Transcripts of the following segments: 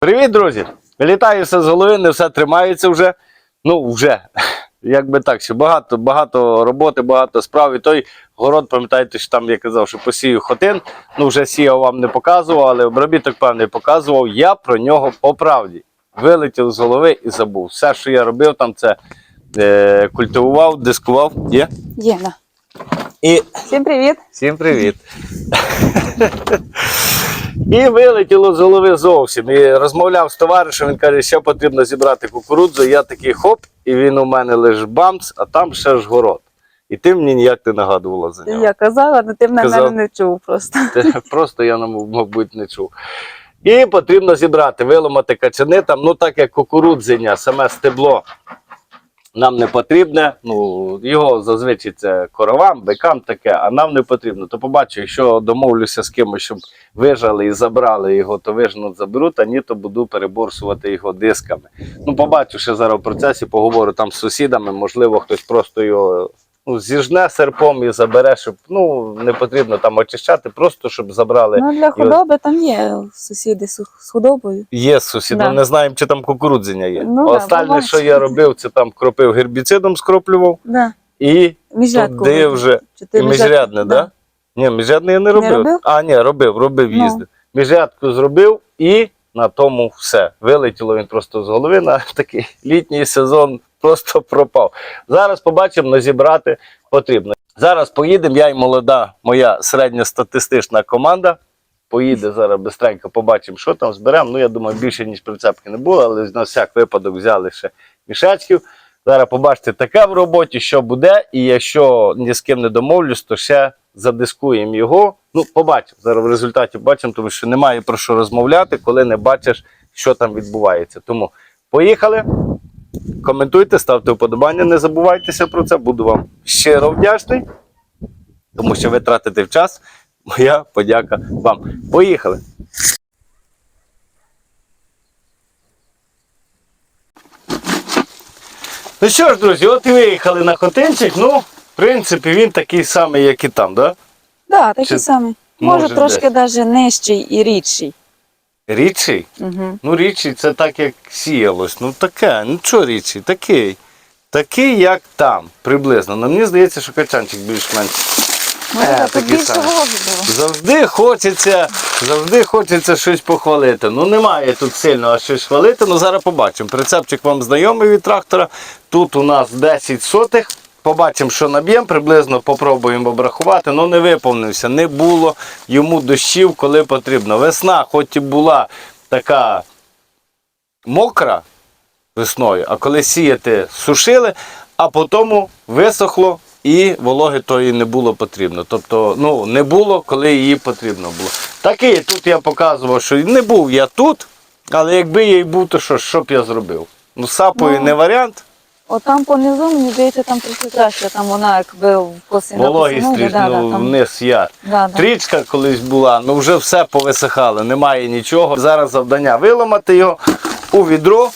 Привіт, друзі! Літаю все з голови, не все тримається вже. Ну, вже. Як би так, що багато, багато роботи, багато справ. І той город, пам'ятаєте, що там я казав, що посію хотин. Ну, вже сіяв вам не показував, але обробіток певний показував. Я про нього по правді. Вилетів з голови і забув. Все, що я робив, там це е, культивував, дискував. Є? Єна. І Всім привіт. Всім привіт. І вилетіло з голови зовсім. І розмовляв з товаришем, він каже, що потрібно зібрати кукурудзу. Я такий хоп, і він у мене лише бамц, а там ще ж город. І ти мені ніяк не нагадувала за нього. Я казала, але ти мене Казав. не чув просто. Просто я, мабуть, не чув. І потрібно зібрати, виламати качани, там, ну так як кукурудзення, саме стебло нам не потрібне. Ну, його зазвичай це коровам, бикам таке, а нам не потрібно. То побачу, якщо домовлюся з кимось, щоб вижали і забрали його, то вижнуть, заберуть, а ні, то буду переборсувати його дисками. Ну, побачу ще зараз в процесі, поговорю там з сусідами, можливо, хтось просто його ну, зіжне серпом і забере, щоб ну, не потрібно там очищати, просто щоб забрали. Ну для худоби там є сусіди з з худобою. Є сусід, Да. не знаємо, чи там кукурудзення є. Ну, да, Останнє, буває. що я робив, це там кропив гербіцидом, скроплював Да. і Міжрядку. туди вже Чи ти і міжрядне, да? да? Ні, міжрядне я не робив. робив? А, ні, робив, робив, Ну. їздив. Міжрядку зробив і на тому все. Вилетіло він просто з голови на такий літній сезон, просто пропав. Зараз побачимо, але зібрати потрібно. Зараз поїдемо, я і молода, моя середньостатистична команда. Поїде зараз бистренько, побачимо, що там зберемо. Ну, я думаю, більше, ніж прицепки не було, але на всяк випадок взяли ще мішечків. Зараз побачите таке в роботі, що буде, і якщо ні з ким не домовлюсь, то ще задискуємо його. Ну, побачимо. Зараз в результаті побачимо, тому що немає про що розмовляти, коли не бачиш, що там відбувається. Тому поїхали. Коментуйте, ставте вподобання, не забувайтеся про це. Буду вам щиро вдячний, тому що ви тратите в час. Моя подяка вам. Поїхали! Ну що ж, друзі, от і виїхали на хотинчик. Ну, в принципі, він такий самий, як і там, да? Да, такий Чи- самий. може, Може, трошки навіть нижчий і рідший. Рідший? Угу. Ну, рідший це так, як сіялось. Ну таке, ну що рідший, такий. Такий, як там, приблизно. Ну, мені здається, що качанчик більш-менш. Може, Е, тут більше. Завжди хочеться, завжди хочеться щось похвалити. Ну немає тут сильно щось хвалити. Ну зараз побачимо. Прицепчик вам знайомий від трактора. Тут у нас 10 сотих. Побачимо, що наб'ємо, приблизно попробуємо обрахувати. Ну не виповнився, не було йому дощів, коли потрібно. Весна, хоч і була така мокра весною, а коли сіяти сушили, а потім висохло і вологи тої не було потрібно. Тобто, ну, не було, коли її потрібно було. Такий тут я показував, що не був я тут, але якби я й був, то що, що б я зробив? Ну, сапою Ну, не варіант, От там понизу, мені здається, там трохи краще. Там вона якби в коси вологість трішки, да, ну, да, там. вниз я. Да, да. Трічка колись була, ну вже все повисихало, немає нічого. Зараз завдання виламати його у відро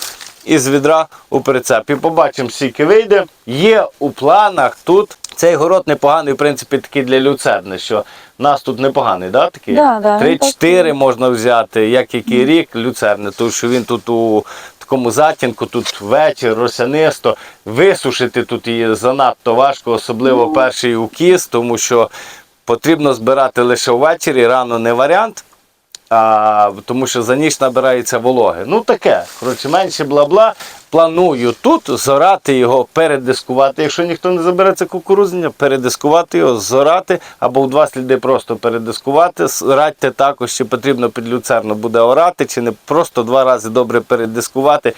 і з відра у прицеп. І побачимо, скільки вийде. Є у планах тут. Цей город непоганий, в принципі, такий для люцерни, що нас тут непоганий, да, такий? Да, да, він Три-чотири такий. можна взяти, як який рік люцерни, тому що він тут у такому затінку, тут вечір, росянисто. Висушити тут її занадто важко, особливо перший укіс, тому що потрібно збирати лише ввечері, рано не варіант. А, тому що за ніч набирається вологи. Ну таке, коротше, менше бла-бла. Планую тут зорати його, передискувати. Якщо ніхто не забере це кукурудзення, передискувати його, зорати або в два сліди просто передискувати. Радьте також, чи потрібно під люцерну буде орати, чи не просто два рази добре передискувати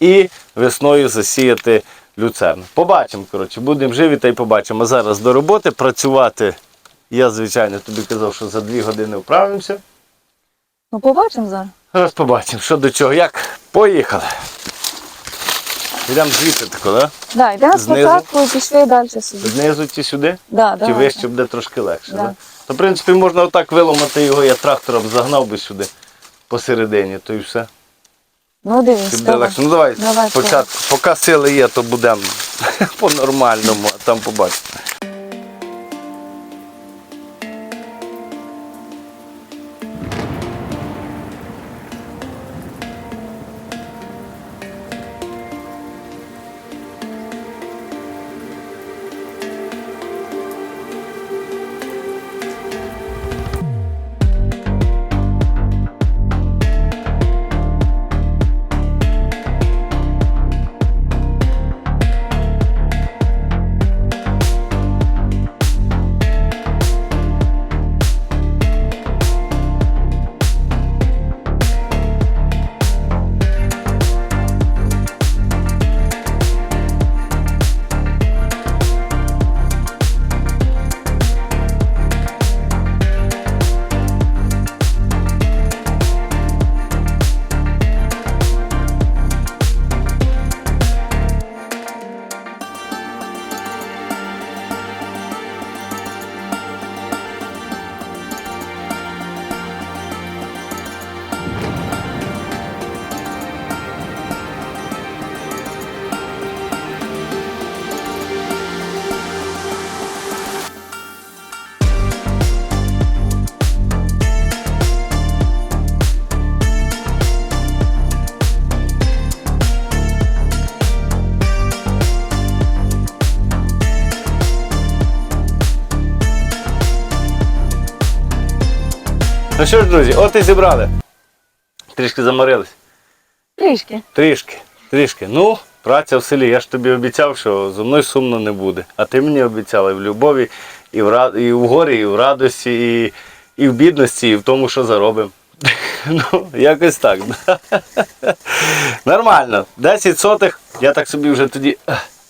і весною засіяти люцерну. Побачимо, коротше, будемо живі та й побачимо. А зараз до роботи працювати. Я, звичайно, тобі казав, що за дві години вправимося. Ну побачимо зараз. Зараз побачимо, що до чого, як. Поїхали. Йдемо звідти тако, да? Да, йдемо спочатку і пішли далі собі. Знизу чи сюди? Да, да, чи да. вище буде трошки легше, Да. да. То, в принципі, можна отак виламати його, я трактором загнав би сюди посередині, то і все. Ну дивись, давай. Ну давай, Давай, спочатку. Поки сили є, то будемо по-нормальному, а там побачимо. Ну що ж, друзі, от і зібрали. Трішки заморились. Трішки. Трішки, трішки. Ну, праця в селі. Я ж тобі обіцяв, що зо мною сумно не буде. А ти мені обіцяла і в любові, і в, ра... і в горі, і в радості, і, і в бідності, і в тому, що заробимо. Ну, якось так. Нормально. 10 сотих, я так собі вже тоді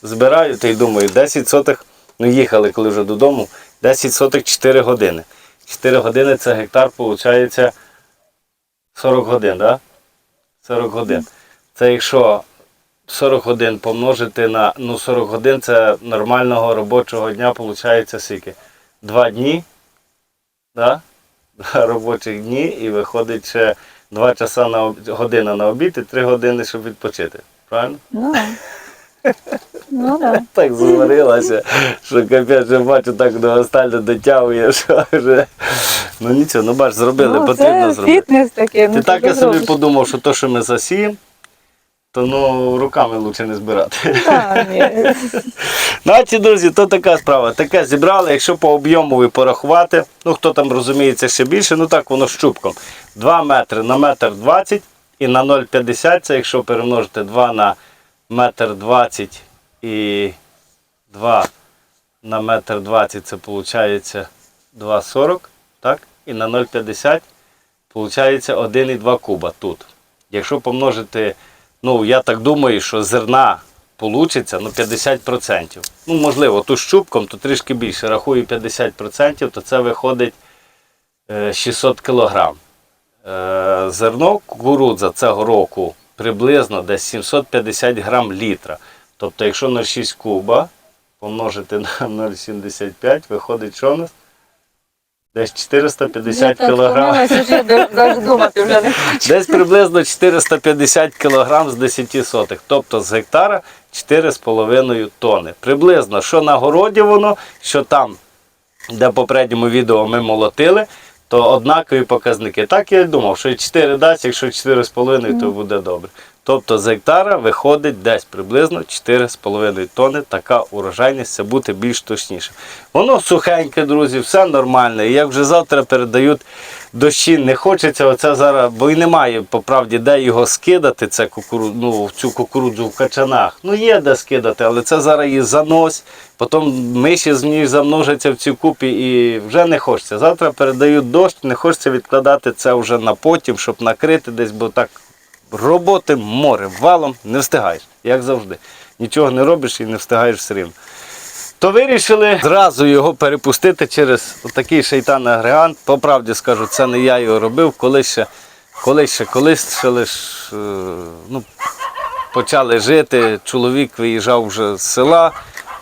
збираю, та й думаю, 10 сотих, ну їхали коли вже додому, 10 сотих 4 години. 4 години це гектар, виходить 40 годин. Да? 40 годин. Це якщо 40 годин помножити на ну 40 годин це нормального робочого дня виходить скільки? Два дні, да? Два робочих дні і виходить ще 2 часа на година на обід і 3 години, щоб відпочити. Правильно? Ну, ну да. Так зварилася, що капець, я бачу, так до остально дотягує, що вже. Ну нічого, ну бач, зробили, ну, потрібно це зробити. фітнес таке. Ти ну, так я собі зробиш? подумав, що то, що ми засіємо, то ну руками краще не збирати. Та, ні. Друзі, то така справа. Таке зібрали, якщо по об'єму порахувати, ну хто там розуміється ще більше, ну так воно щупком. 2 метри на метр 20 і на 0,50, це якщо перемножити 2 на метр 20 і 2 на метр 20, це виходить 2,40, так? І на 0,50 виходить 1,2 куба тут. Якщо помножити, ну я так думаю, що зерна получиться ну, 50%. Ну, можливо, ту щупком, то трішки більше. Рахую 50%, то це виходить е, 600 кг. Е, Зерно кукурудза цього року приблизно десь 750 грам літра. Тобто, якщо на 6 куба помножити на 0,75, виходить, що у нас? Десь 450 Я так кг. Десь приблизно 450 кг з 10 сотих, тобто з гектара 4,5 тонни. Приблизно, що на городі воно, що там, де в попередньому відео ми молотили, то однакові показники. Так я й думав, що 4 дасть, якщо 4,5, то буде добре. Тобто з гектара виходить десь приблизно 4,5 тонни. Така урожайність, це бути більш точніше. Воно сухеньке, друзі, все нормально. І як вже завтра передають дощі, не хочеться оце зараз, бо і немає по правді, де його скидати, це кукуру, ну, цю кукурудзу в качанах. Ну є де скидати, але це зараз її занось, потім миші з ній замножаться в цій купі і вже не хочеться. Завтра передають дощ, не хочеться відкладати це вже на потім, щоб накрити десь, бо так роботи море, валом не встигаєш, як завжди. Нічого не робиш і не встигаєш все рівно. То вирішили зразу його перепустити через такий шейтан агрегант. По правді скажу, це не я його робив, колись ще, колись ще, колись ще лиш, е, ну, почали жити. Чоловік виїжджав вже з села,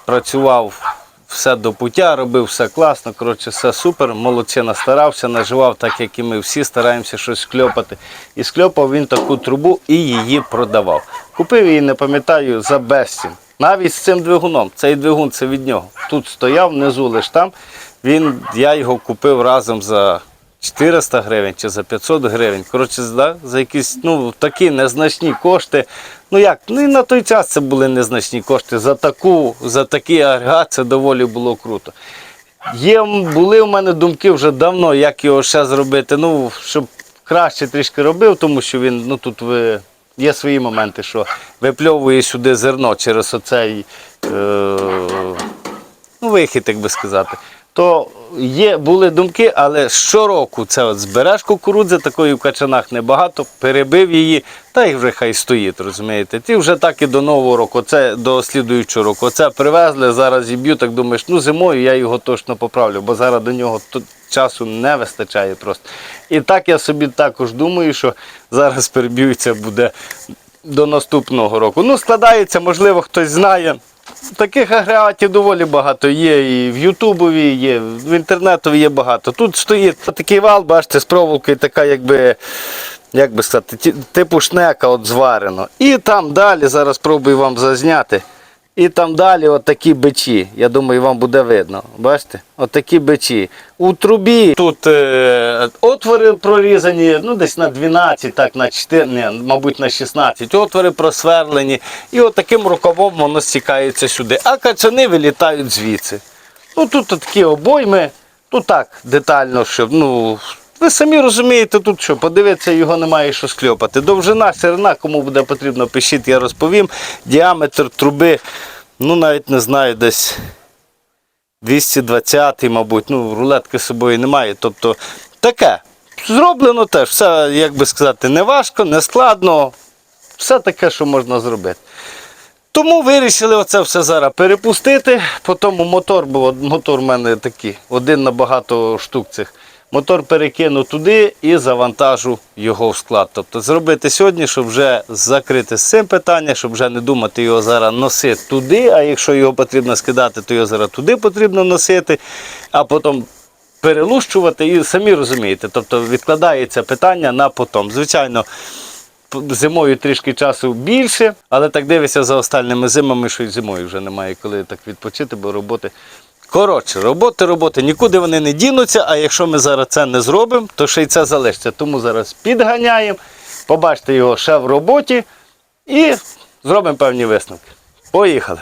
працював все до пуття, робив все класно, коротше, все супер. Молодчина старався, наживав, так як і ми всі стараємося щось скльопати. І скльопав він таку трубу і її продавав. Купив її, не пам'ятаю, за безцін. Навіть з цим двигуном. Цей двигун це від нього. Тут стояв, внизу лиш там. Він, я його купив разом за 400 гривень чи за 500 гривень. Коротше, за, за якісь ну, такі незначні кошти. Ну як, ну і на той час це були незначні кошти. За таку, за такий агрегат це доволі було круто. Є, були в мене думки вже давно, як його ще зробити. Ну, щоб краще трішки робив, тому що він, ну тут ви, є свої моменти, що випльовує сюди зерно через оцей е, ну, вихід, як би сказати. То є, були думки, але щороку це от збереш кукурудзи, такої в качанах небагато, перебив її, та й вже хай стоїть, розумієте. Ти вже так і до нового року, оце до слідуючого року. Оце привезли, зараз зіб'ю, так думаєш, ну зимою я його точно поправлю, бо зараз до нього часу не вистачає просто. І так я собі також думаю, що зараз переб'юється буде до наступного року. Ну, складається, можливо, хтось знає. Таких агрегатів доволі багато є, і в Ютубові є, в інтернетові є багато. Тут стоїть такий вал, бачите, з проволокою, така якби, як би сказати, типу шнека от зварено. І там далі, зараз спробую вам зазняти. І там далі от такі бичі. Я думаю, вам буде видно. Бачите? От такі бичі. У трубі тут е, отвори прорізані, ну десь на 12, так, на 4, не, мабуть, на 16. Отвори просверлені. І от таким рукавом воно стікається сюди. А качани вилітають звідси. Ну тут такі обойми. Ну так, детально, щоб ну, ви самі розумієте, тут що, подивитися, його немає що скльопати. Довжина, ширина, кому буде потрібно, пишіть, я розповім. Діаметр труби, ну навіть не знаю, десь 220, мабуть, ну, рулетки з собою немає. Тобто таке. Зроблено теж, все, як би сказати, не важко, не складно. Все таке, що можна зробити. Тому вирішили оце все зараз перепустити. Потім мотор, бо мотор в мене такий, один на багато штук цих. Мотор перекину туди і завантажу його в склад. Тобто зробити сьогодні, щоб вже закрити з цим питання, щоб вже не думати його зараз носити туди, а якщо його потрібно скидати, то його зараз туди потрібно носити, а потім перелущувати і самі розумієте. Тобто відкладається питання на потом. Звичайно, зимою трішки часу більше, але так дивишся за остальними зимами, що й зимою вже немає коли так відпочити, бо роботи. Коротше, роботи, роботи, нікуди вони не дінуться, а якщо ми зараз це не зробимо, то ще й це залишиться. Тому зараз підганяємо, побачите його ще в роботі і зробимо певні висновки. Поїхали!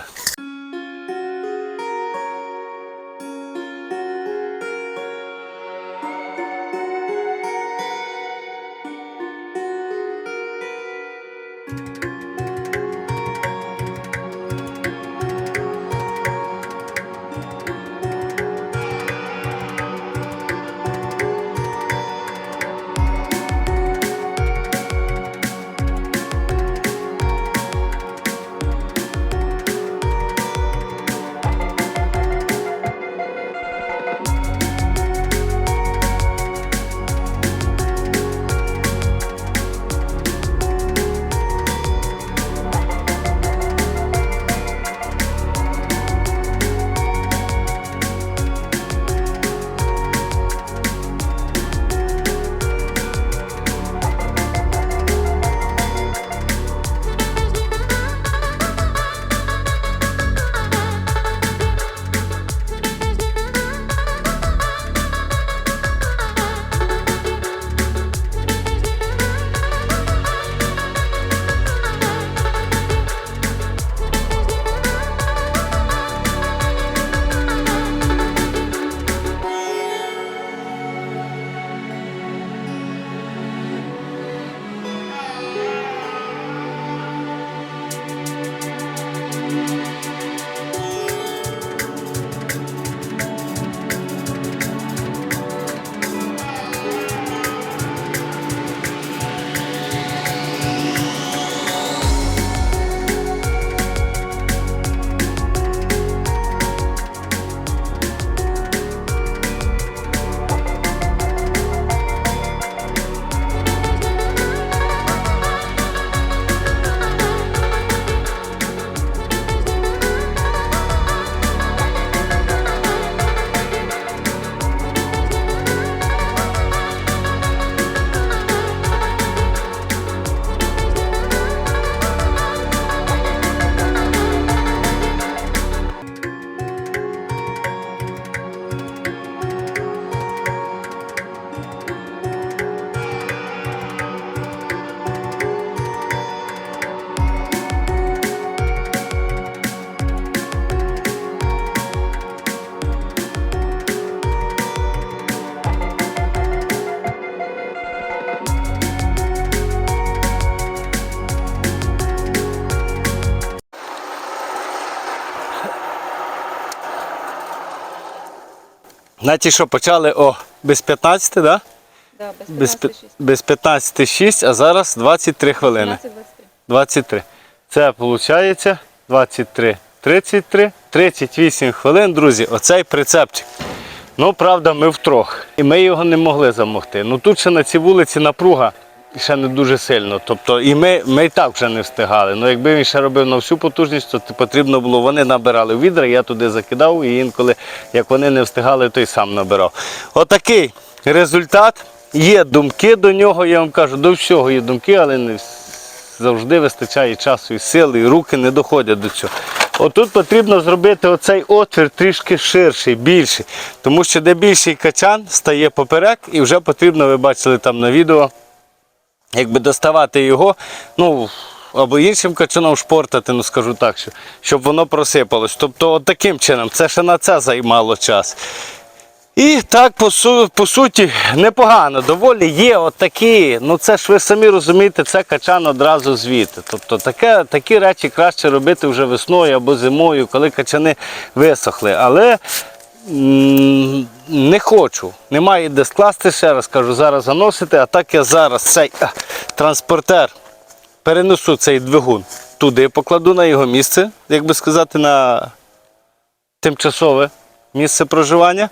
Знаєте, що почали о, без 15, так? Да? Да, без Без, 15 без 15,6, а зараз 23 хвилини. 23. Це виходить 23, 33, 38 хвилин, друзі. Оцей прицепчик. Ну, правда, ми втрох. І ми його не могли замогти. Ну тут ще на цій вулиці напруга ще не дуже сильно. Тобто, і ми, ми і так вже не встигали. Ну, якби він ще робив на всю потужність, то потрібно було, вони набирали відра, я туди закидав, і інколи, як вони не встигали, то й сам набирав. Отакий результат. Є думки до нього, я вам кажу, до всього є думки, але не завжди вистачає часу і сили, і руки не доходять до цього. Отут потрібно зробити оцей отвір трішки ширший, більший. Тому що де більший качан стає поперек, і вже потрібно, ви бачили там на відео, якби доставати його, ну. Або іншим качаном шпортати, ну скажу так, що, щоб воно просипалось. Тобто, от таким чином, це ще на це займало час. І так, по, су- по суті, непогано. Доволі є отакі. Ну це ж ви самі розумієте, це качан одразу звідти. Тобто таке, такі речі краще робити вже весною або зимою, коли качани висохли. Але не хочу. Немає де скласти, ще раз кажу, зараз заносити, а так я зараз цей транспортер перенесу цей двигун туди, покладу на його місце, як би сказати, на тимчасове місце проживання.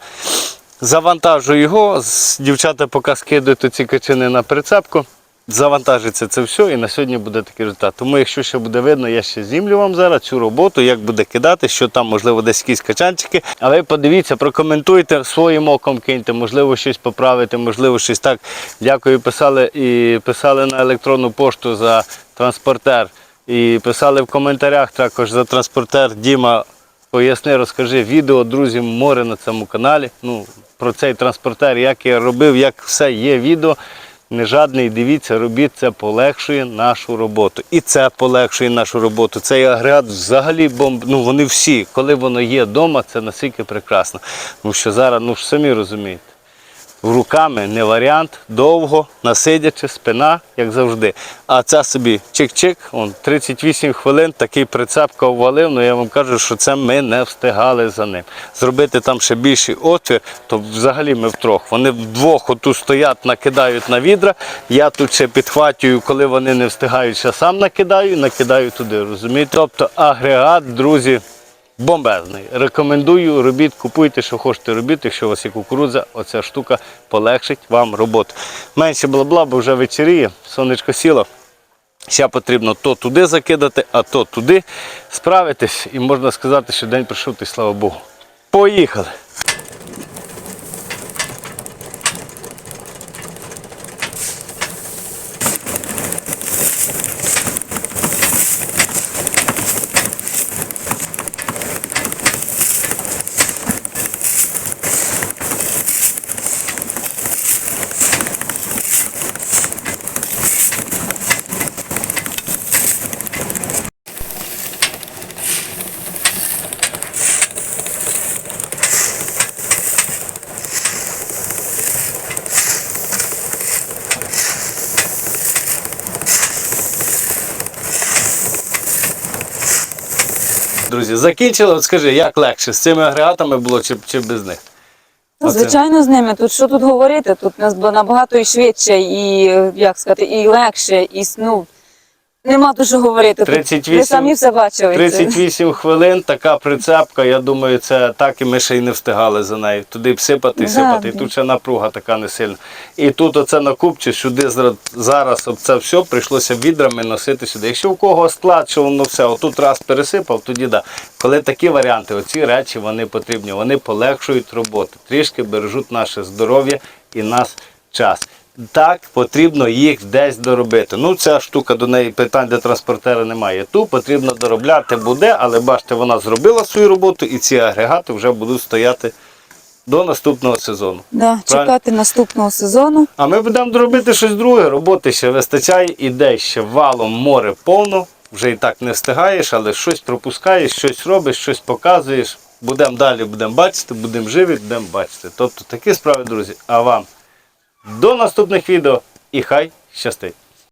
Завантажу його, дівчата поки скидують ці качани на прицепку. Завантажиться це все і на сьогодні буде такий результат. Тому, якщо ще буде видно, я ще знімлю вам зараз цю роботу, як буде кидати, що там, можливо, десь якісь качанчики. А ви подивіться, прокоментуйте своїм оком киньте, можливо, щось поправити, можливо, щось так. Дякую, писали і писали на електронну пошту за транспортер. І писали в коментарях також за транспортер Діма. Поясни, розкажи відео, друзі, море на цьому каналі. Ну, про цей транспортер, як я робив, як все є відео. Не жадний, дивіться, робіть, це полегшує нашу роботу. І це полегшує нашу роботу. Цей агрегат взагалі бомб. Ну вони всі, коли воно є вдома, це настільки прекрасно. Тому що зараз, ну ж самі розумієте. Руками не варіант, довго, насидячи, спина, як завжди. А це собі чик-чик, он 38 хвилин, такий прицепка ввалив, ну я вам кажу, що це ми не встигали за ним. Зробити там ще більший отвір, то взагалі ми втрьох. Вони вдвох отут стоять, накидають на відра. Я тут ще підхватюю, коли вони не встигають, ще сам накидаю, накидаю туди. Розумієте? Тобто агрегат, друзі. Бомбезний. Рекомендую, робіть, купуйте, що хочете робити. Якщо у вас є кукурудза, оця штука полегшить вам роботу. Менше бла-бла, бо вже вечеріє, сонечко сіло. Ще потрібно то туди закидати, а то туди. Справитись і можна сказати, що день прийшов, ти слава Богу. Поїхали! Друзі, закінчили. От скажи, як легше з цими агрегатами було чи, чи без них? Ну. Звичайно, з ними. Тут що тут говорити? Тут нас бо набагато і швидше, і як сказати, і легше, і ну, нема дуже говорити. 38 Ви самі все бачили. це. 38 хвилин, така прицепка, я думаю, це так і ми ще й не встигали за нею. Туди б сипати Да, сипати. І тут ще напруга така не сильна. І тут оце на купчі, сюди зараз об це все прийшлося відрами носити сюди. Якщо у кого склад, що воно все, отут раз пересипав, тоді да. Коли такі варіанти, оці речі вони потрібні, вони полегшують роботу, трішки бережуть наше здоров'я і нас час. Так, потрібно їх десь доробити. Ну, ця штука до неї питань до транспортера немає. Ту потрібно доробляти буде, але бачите, вона зробила свою роботу і ці агрегати вже будуть стояти до наступного сезону. Да, чекати наступного сезону. А ми будемо доробити щось друге. Роботи ще вистачає, ідей ще валом море повно. Вже і так не встигаєш, але щось пропускаєш, щось робиш, щось показуєш. Будемо далі, будемо бачити, будемо живі, будемо бачити. Тобто такі справи, друзі. А вам до наступних відео і хай щастить!